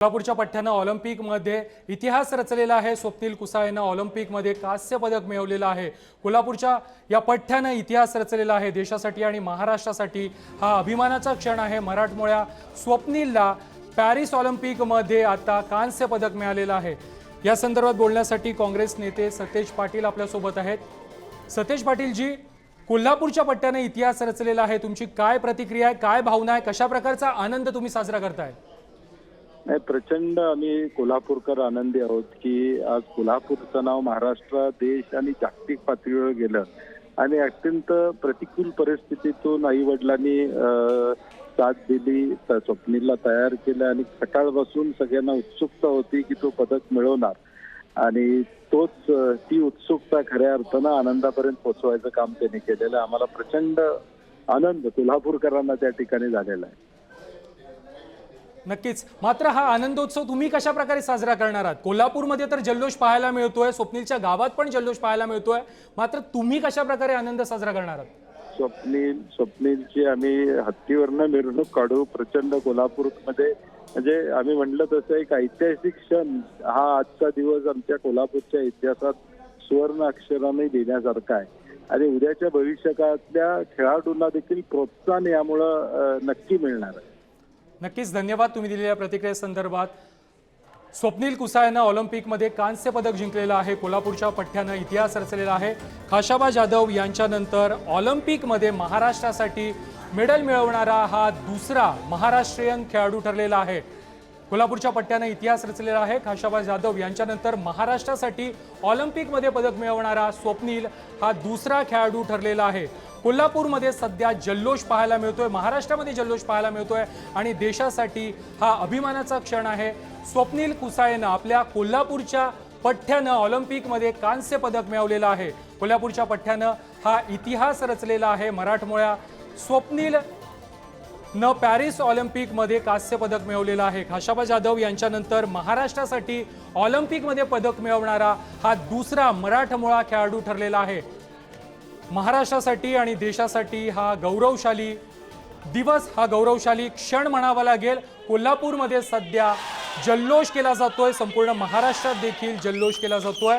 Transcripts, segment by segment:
कोल्हापूरच्या पठ्ठ्यानं ऑलिम्पिकमध्ये इतिहास रचलेला आहे. स्वप्नील कुसाळेनं ऑलिम्पिकमध्ये कांस्य पदक मिळवलेलं आहे. कोल्हापूरच्या या पठ्ठ्यानं इतिहास रचलेला आहे. देशासाठी आणि महाराष्ट्रासाठी हा अभिमानाचा क्षण आहे. मराठमोळ्या स्वप्नीलला पॅरिस ऑलिम्पिकमध्ये आता कांस्य पदक मिळालेलं आहे. या संदर्भात बोलण्यासाठी काँग्रेस नेते सतेज पाटील आपल्यासोबत आहेत. सतेज पाटीलजी कोल्हापूरच्या पट्ट्यानं इतिहास रचलेला आहे. तुमची काय प्रतिक्रिया आहे? काय भावना आहे? कशा प्रकारचा आनंद तुम्ही साजरा करताय? नाही प्रचंड आम्ही कोल्हापूरकर आनंदी आहोत की आज कोल्हापूरचं नाव महाराष्ट्र देश आणि जागतिक पातळीवर गेलं. आणि अत्यंत प्रतिकूल परिस्थितीतून आई वडिलांनी साथ दिली स्वप्नीला तयार केलं आणि खटाळ बसून सगळ्यांना उत्सुकता होती की तो पदक मिळवणार. आणि तोच ती उत्सुकता खऱ्या अर्थानं आनंदापर्यंत पोहोचवायचं काम त्यांनी केलेलं आम्हाला प्रचंड आनंद कोल्हापूरकरांना त्या ठिकाणी झालेला आहे. नक्कीच. मात्र हा आनंदोत्सव तुम्ही कशा प्रकारे साजरा करणार आहात? कोल्हापूरमध्ये तर जल्लोष पाहायला मिळतोय स्वप्नीलच्या गावात पण जल्लोष पाहायला मिळतोय. मात्र तुम्ही कशा प्रकारे आनंद साजरा करणार आहात? स्वप्नील स्वप्नीलची आम्ही हत्तीवरनं मिरवणूक काढू प्रचंड कोल्हापूरमध्ये. म्हणजे आम्ही म्हणलं तसं एक ऐतिहासिक क्षण हा आजचा दिवस आमच्या कोल्हापूरच्या इतिहासात सुवर्ण अक्षराने देण्यासारखा आहे. आणि उद्याच्या भविष्यकाळातल्या खेळाडूंना देखील प्रोत्साहन यामुळं नक्की मिळणार आहे. नक्कीच धन्यवाद तुम्ही दिलेल्या प्रतिक्रियेसंदर्भात स्वप्नील कुसायनं ऑलिम्पिकमध्ये कांस्य पदक जिंकलेलं आहे कोल्हापूरच्या पठ्ठ्यानं इतिहास रचलेला आहे. खाशाबा जाधव यांच्यानंतर ऑलिम्पिकमध्ये महाराष्ट्रासाठी मेडल मिळवणारा हा दुसरा महाराष्ट्रीयन खेळाडू ठरलेला आहे. कोल्हापूरच्या पट्ट्यानं इतिहास रचलेला आहे. खाशाबा जाधव यांच्यानंतर महाराष्ट्रासाठी ऑलिम्पिकमध्ये पदक मिळवणारा स्वप्नील हा दुसरा खेळाडू ठरलेला आहे. कोल्हापूरमध्ये सध्या जल्लोष पाहायला मिळतोय. महाराष्ट्रामध्ये जल्लोष पाहायला मिळतोय आणि देशासाठी हा अभिमानाचा क्षण आहे. स्वप्नील कुसाळेनं आपल्या कोल्हापूरच्या पठ्ठ्यानं ऑलिम्पिकमध्ये कांस्य पदक मिळवलेलं आहे. कोल्हापूरच्या पठ्ठ्यानं हा इतिहास रचलेला आहे मराठमोळ्या. स्वप्नील न पॅरिस ऑलिम्पिकमध्ये कांस्य पदक मिळवलेलं आहे. खाशाबा जाधव यांच्यानंतर महाराष्ट्रासाठी ऑलिम्पिकमध्ये पदक मिळवणारा हा दुसरा मराठमोळा खेळाडू ठरलेला आहे. महाराष्ट्रासाठी आणि देशासाठी हा गौरवशाली दिवस हा गौरवशाली क्षण म्हणावा लागेल. कोल्हापूरमध्ये सध्या जल्लोष केला जातोय. संपूर्ण महाराष्ट्रात देखील जल्लोष केला जातोय.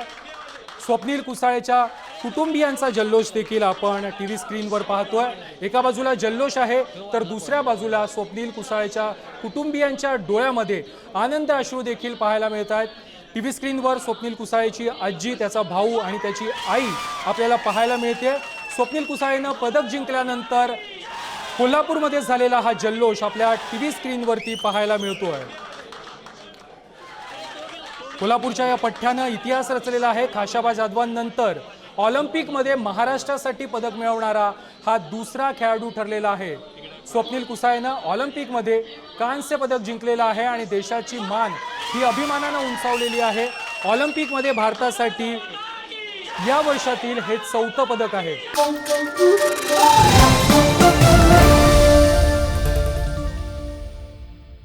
स्वप्नील कुसाळेच्या कुटुंबियांचा जल्लोष देखील आपण टी व्ही स्क्रीनवर पाहतोय. एका बाजूला जल्लोष आहे तर दुसऱ्या बाजूला स्वप्नील कुसाळेच्या कुटुंबियांच्या डोळ्यामध्ये आनंद अश्रू देखील पाहायला मिळत आहेत. टी व्ही स्क्रीनवर स्वप्नील कुसाळेची आजी त्याचा भाऊ आणि त्याची आई आपल्याला पाहायला मिळते. स्वप्नील कुसाळेनं पदक जिंकल्यानंतर कोल्हापूरमध्ये झालेला हा जल्लोष आपल्या टी व्ही स्क्रीनवरती पाहायला मिळतोय. कोल्हापूरच्या या पठ्ठ्यानं इतिहास रचलेला आहे. खाशाबा जाधवांनंतर ऑलिम्पिकमध्ये महाराष्ट्रासाठी पदक मिळवणारा हा दुसरा खेळाडू ठरलेला आहे. स्वप्नील कुसायनं ऑलिम्पिकमध्ये कांस्य पदक जिंकलेलं आहे आणि देशाची मान ही अभिमानानं उंचावलेली आहे. ऑलिम्पिकमध्ये भारतासाठी या वर्षातील हे चौथं पदक आहे.